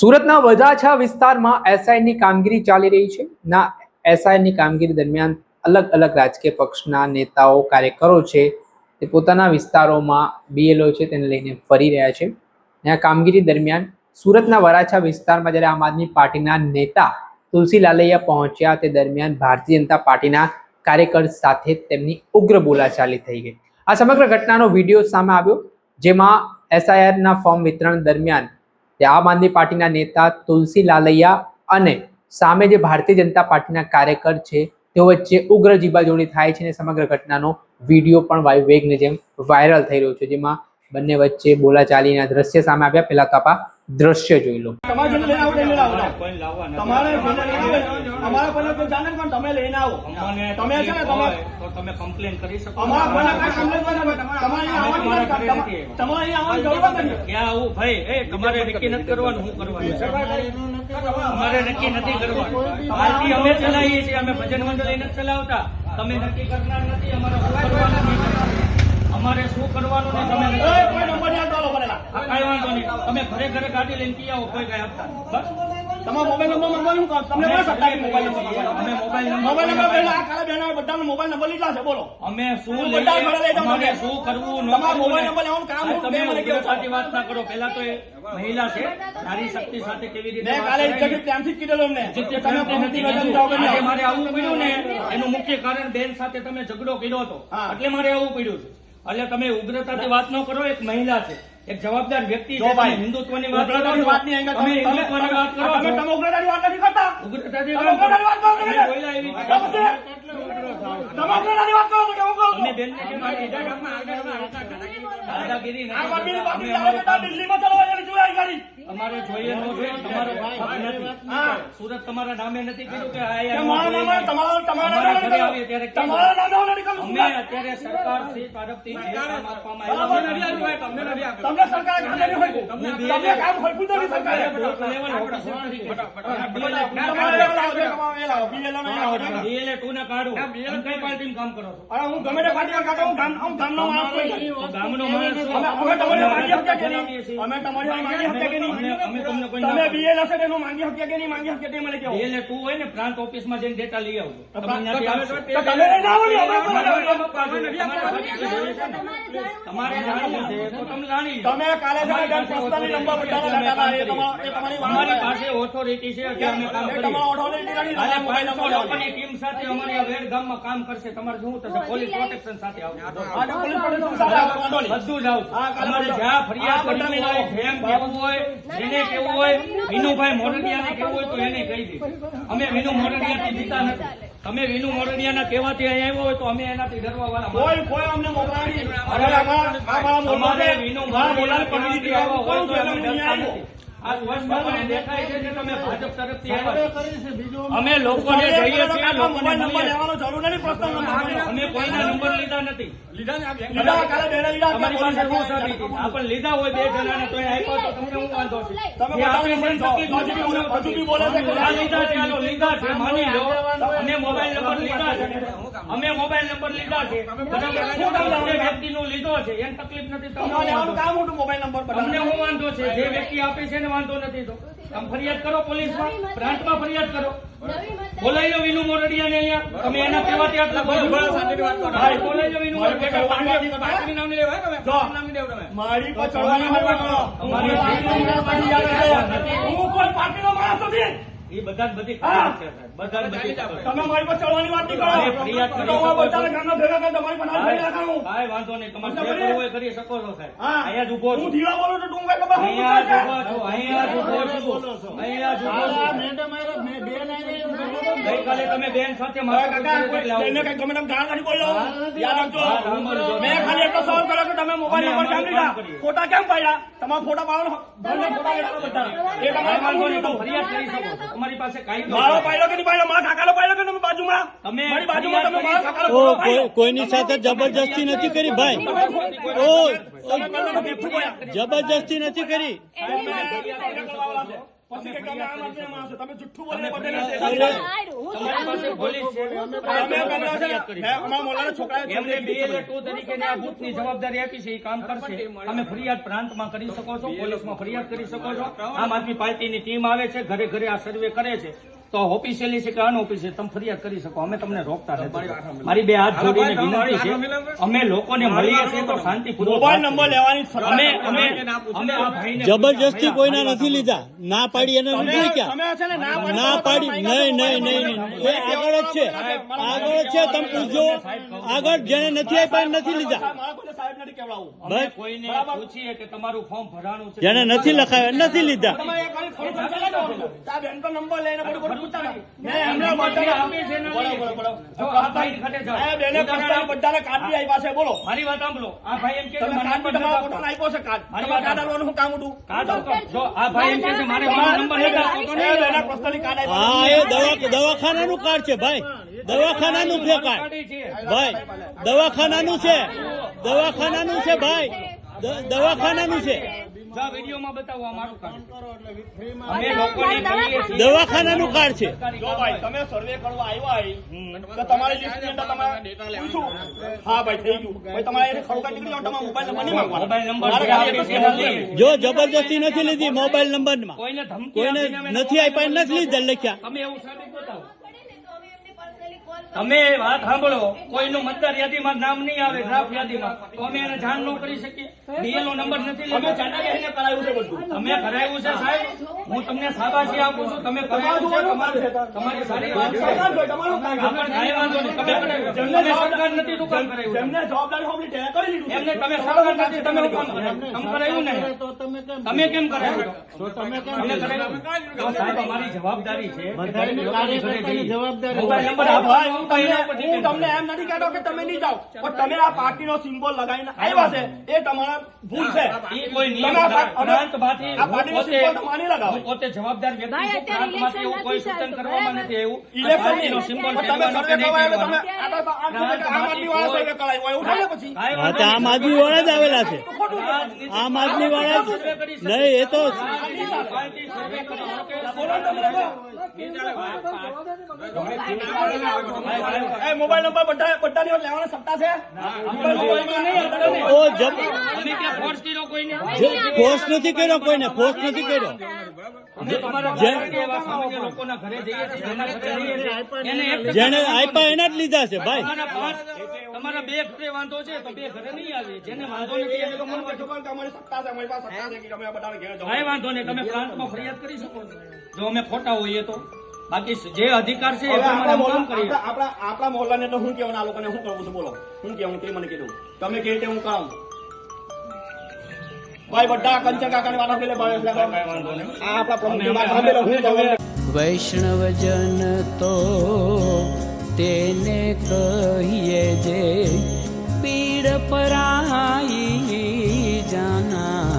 સુરતના વજાછા વિસ્તારમાં એસઆઈની કામગીરી ચાલી રહી છે. ના, એસઆઈની કામગીરી દરમિયાન અલગ અલગ રાજકીય પક્ષના નેતાઓ, કાર્યકરો છે તે પોતાના વિસ્તારોમાં બીએલઓ છે તેને લઈને ફરી રહ્યા છે. આ કામગીરી દરમિયાન સુરતના વરાછા વિસ્તારમાં જ્યારે આમ આદમી પાર્ટીના નેતા તુલસી લાલૈયા પહોંચ્યા તે દરમિયાન ભારતીય જનતા પાર્ટીના કાર્યકર સાથે તેમની ઉગ્ર બોલાચાલી થઈ ગઈ. આ સમગ્ર ઘટનાનો વીડિયો સામે આવ્યો, જેમાં એસઆઈઆરના ફોર્મ વિતરણ દરમિયાન તે આમ આદમી પાર્ટીના નેતા તુલસી લાલૈયા અને સામે જે ભારતીય જનતા પાર્ટીના કાર્યકર છે, તેઓ વચ્ચે ઉગ્ર જીબાજોડી થાય છે અને સમગ્ર ઘટનાનો વીડિયો પણ વાયુ વેગની જેમ વાયરલ થઈ રહ્યો છે, જેમાં બંને વચ્ચે બોલાચાલીના દ્રશ્ય સામે આવ્યા. પહેલા તો દ્રશ્ય જોઈ લો. અમારા નક્કી નથી કરવાનું હું અમારે નક્કી નથી કરવાનું. પાર્ટી અમે ચલાવીએ છીએ અમે ભજન મંડળી નથી ચલાવતા. તમે નક્કી કરનાર નથી અમારે શું કરવાનું નહીં. અમારે શું કરવાનું નહીં તમે નક્કી એ, કરો. કોઈ નંબર નહીં આપતો ભરેલા આ કાંઈ વાંધો નહીં. તમે ઘરે ઘરે ગાડી લઈને કી આવો કોઈ કાંઈ આપતા બસ. તમારો મોબાઈલ નંબર મંગાવ્યું કામ તમને કોણ સત્તા મોબાઈલ નંબર અમે મોબાઈલ નંબર મોબાઈલ નંબર પહેલા આ કાળા બેના બધાનો મોબાઈલ નંબર લીધા છે બોલો. અમે શું બધા ઘરે લઈ જાઉં અમારે શું કરવું? તમારો મોબાઈલ નંબર લેવાનું કામ તમે મને કેવું ઉગ્રતાથી વાત ના કરો. પહેલા તો એ મહિલા છે. નારી શક્તિ સાથે કેવી રીતે મેં કાલે કરાવી. ત્યાંથી જ અમને જે કે તે તમે પહોંચી ગયા કીધું. જાઓ આજે કે મારે આવવું પડ્યું ને એનું મુખ્ય કારણ બેન સાથે તમે ઝઘડો કર્યો હતો. એટલે મારે આવવું પડ્યું છે. એટલે તમે ઉગ્રતાથી વાત ન કરો એક મહિલા છે એક જવાબદાર વ્યક્તિ જો ભાઈ, હિન્દુત્વની વાત કરો તમે હિન્દુત્વની વાત કરો તમે તમે ઉગ્રતાની વાત નથી કરતા. ઉગ્રતાથી વાત કરો. ઉગ્રતાની વાત કરો છો તમે. કે? બોલ્યા એવી તમે તમે. ઉગ્રતાની વાત કરો છું? તમે બેનને કેમ અમે ચાલે અમારું જોઈએ આ ગાડી. અમારે જોઈએ ન જોઈએ. તમારો. સુરત તમારા નામે નથી કીધું કે ન. અમે અત્યારે સરકાર તરફથી આપવામાં આવ્યું નો. DLA ટુ ને કાઢું. કઈ પાર્ટીમાં કામ કરો છો? હું ગમે તે પાર્ટીમાં કાઢો, હું ગામ- હું ગામનો માણસ છું. ગામનો માણસ અમે અમે માંગી હકીએ કે નહીં? અમે તમારી માંગી હકીએ કે નહીં? અમે- અમે તમને કોઈ તમે પાડીએ. હશે તેનું માંગી હકીએ કે નહીં માંગી હકીએ તે મને કહો. DLA ટુ હોય ને પ્રાંત ઓફિસમાં જઈને ડેટા લઈ આવજો. તમે તમે લઈને આવો ને, અમે તમારે જાણવું છે. તો તમે જાણી તમે કાલે નંબર તમારા- અમારી પાસે ઓથોરિટી છે અમે કામ કરીએ. તમારા અને ટીમ સાથે અમારી આ વેડ ગામમાં કામ કરશે. તમારે શું થશે પોલીસ પ્રોટેક્શન સાથે આવો. બધું જ બધું. જ્યાં ફરિયાદ કરવી હોય જેમ કેવું હોય જેને કેવું હોય વિનુભાઈ મોરડિયાને કેવું હોય તો એને કહી દે અમે વિનુ મોરડિયાથી જીતા નથી તમે વિનુ મોરડિયાના કહેવાથી અહીં આવ્યો હોય તો અમે એનાથી ડરવા વાળા કોઈ કોઈ અમને મોકલાવી નહીં. હવે આમાં- આ મારા મોટો તમારે છે. વિનુ મોરડિયા હોય તો અમે ડરતા નથી. આ સ્પષ્ટપણે દેખાય છે કે તમે ભાજપ તરફથી અમે લોકોને આવ્યો. છીએ લોકોને મોબાઈલ નંબર લેવાનો જરૂર નથી, પર્સનલ અમે કોઈના નંબર લીધા નથી. લીધા, કાલે બેને લીધા. અમારી પાસે શું સાબિતી છે? હોય બે જણાને તો તો તમને વાંધો છે તમે લીધા છે લીધા છે માની લો. અમે મોબાઈલ નંબર લીધા છે. અમે મોબાઈલ નંબર લીધા છે. શું વ્યક્તિનો લીધો છે એને તકલીફ નથી તમને મોબાઈલ નંબર અમને હું વાંધો છે? જે વ્યક્તિ આપે છે એને વાંધો નથી તો. તમે ફરિયાદ કરો પોલીસમાં. બ્રાન્ચમાં ફરિયાદ કરો. બોલાઈ લો વિનુ મોરડિયાને અહીંયા. તમે એના કહેવાથી આટલા ભાઈ બોલાવી. લો વિનુ મોરડિયા. મારી. અમારી હું કોઈ પાર્ટીનો માણસ નથી. એ બધા બધી ખબર છે સાહેબ. બધા બધી તમે મારી પર ચડવાની વાત નહીં કરો. ફરિયાદ કરી હું શકો બધાને ગામના ભેગા કરીને તમારી પર હાથ ફેરી નાખું. કાંઈ વાંધો નહીં તમારે જે કરવું હોય કરી શકો છો સાહેબ અહીંયા જ ઊભો હું ધીરા બોલું તું કઈ અહીંયા જ ઊભો છું અહીંયા જ ઊભો છું અહીંયા જ ઊભો છું ગઈકાલે તમે બેન સાથે મારા કાકા, ઉપર કોઈ આવું. ગમે તેમ ગાળ નથી બોલ્યો. યાદ રાખજો. હા. મેં ખાલી એટલો સવાલ કર્યો તમે મોબાઈલ નંબર કેમ લીધા ફોટા કેમ પાડ્યા તમારા ફોટા એ તમારે પાસે કાંઈ મારો પાડ્યો કે નહીં પાડ્યો મારા કાકાનો પાડ્યો કે તમે બાજુમાં તમે મારી બાજુમાં તમે મારા કાકાનો. કોઈની સાથે જબરજસ્તી નથી કરી ભાઈ ઓ. જબરજસ્તી નથી કરી પછી કે તમે આમ માં માણસો, તમે જુઠ્ઠું બોલીને અરે. તમારી પાસે પોલીસ છે. અમે કર્યો છે મેં અમારા મોલાના છોકરાએ એમને BLA ટુ તરીકેની આ બૂથની જવાબદારી આપી છે એ કામ કરશે. તમે ફરિયાદ પ્રાંતમાં કરી શકો છો પોલીસમાં ફરિયાદ કરી શકો છો. આમ આદમી પાર્ટીની ટીમ આવે છે ઘરે ઘરે આ સર્વે કરે છે. તો ઓફિશિયલી છે કે અનઓફિશિયલ તમે ફરિયાદ કરી શકો. અમે તમને રોકતા નથી. મારી બે હાથ જોડીને વિનંતી છે. અમે લોકોને મળીએ છીએ તો શાંતિપૂર્વક મોબાઈલ નંબર લેવાની અમે અમે અમે આ ભાઈને જબરજસ્તી કોઈના નથી લીધા. ના પાડી એને ક્યાં? તમે છે ને ના પાડી નહીં નહીં નહીં. એ આગળ જ છે. આગળ જ છે તમે પૂછજો. આગળ જેને નથી આપ્યા નથી લીધા. કોઈને પૂછીએ કે તમારું ફોર્મ ભરાણું છે. જેને નથી લખાવ્યા નથી લીધા. નંબર લઈને બોલો, મારી વાત સાંભળો. આ ભાઈ એમ કે છે કાર્ડ આપ્યો છે મારી કામ જો આ ભાઈ એમ કે છે મારે નંબર હા એ દવા દવાખાનાનું કાર્ડ છે ભાઈ. દવાખાનાનું છે કાર્ડ ભાઈ દવાખાનાનું છે. દવાખાનાનું છે ભાઈ. દવાખાનાનું છે. જો વિડીયોમાં બતાવો કાર્ડ અમે લોકોને કહીએ છીએ દવાખાનાનું કાર્ડ છે. જો ભાઈ તમે સર્વે કરવા આવ્યા તો તમારી લિસ્ટની અંદર તમારે પૂછું. હા ભાઈ થઈ ગયું. ભાઈ તમારે એને ખરું નીકળી જાઓ, તમારો મોબાઈલ નંબર નહીં મોબાઈલ નંબર મારે જે ખાલી આપે છે એક એ લઈએ. જો જબરજસ્તી નથી લીધી મોબાઈલ નંબરમાં કોઈને ધમકી કોઈને નથી આપ્યા નથી લીધા લખ્યા. તમે એવું સર્વે બતાવો તમે વાત સાંભળો કોઈનું મતદાર યાદીમાં નામ નહીં આવે ડ્રાફ્ટ યાદીમાં. તો અમે એને જાણ ન કરી શકીએ. બીએલઓ નંબર નથી લેવો. જાણા છે બધું. તમે કરાયું છે સાહેબ? હું તમને શાબાશી આપું છું. તમે છે તમારી સારી વાત છે. આપણે કાંઈ વાંધો નહીં. તમે જેમને સરકાર નથી દુકાન કરાયું જેમને જવાબદારી કરી દીધું એમને તમે સરકાર નથી તમે શું કરાયું. કરાયું. નહીં તમે કેમ કરાયું? તમે કરાવ્યું તો સાહેબ અમારી જવાબદારી છે જવાબદારી મોબાઈલ નંબર આપવાનો હું તમને હું તમને એમ નથી કહેતો કે તમે નહીં જાઓ. પણ તમે આ પાર્ટીનો સિમ્બોલ લગાવીને આવ્યા છે. એ તમારા ભૂલ છે. પોતે- જવાબદાર વ્યક્તિ એવું કોઈ સૂચન કરવામાં નથી સિમ્બોલ આમ આદમી વાળા જ આવેલા છે. આમ આદમી વાળા. નહીં એ તો પાર્ટી એ મોબાઈલ નંબર બધા બધાની સત્તા છે? મોબાઈલ નંબર નહીં આપતો ને. ઓ જબ અમે ક્યાં ફોર્સ કર્યો કોઈને? ફોર્સ નથી કર્યો કોઈને ફોર્સ નથી કર્યો. જેના આપ્યા એના જ લીધા છે ભાઈ. તમારા બે ઘરે વાંધો છે તો બે ઘરે નહીં આવે. જેને વાંધો નથી એને તો મને બધું પણ સત્તા છે અમારી પાસે સત્તા છે કે અમે બધાને ઘેર જવાનું. વાંધો નહીં તમે પ્રાંતમાં ફરિયાદ કરી શકો છો. જો અમે ખોટા હોઈએ તો. બાકી જે અધિકાર છે આપણા આપણા મોહલ્લાને તો હું કહેવાના આ લોકોને હું કરવું છું બોલો. હું કહેવું તે મને કીધું. તમે કે રીતે હું કામ? ભાઈ બધા કંચન કાકાને વાળા પેલે ભાઈ આ વૈષ્ણવજન તો તેને કહીએ જે પીડ પરાઈ જાના.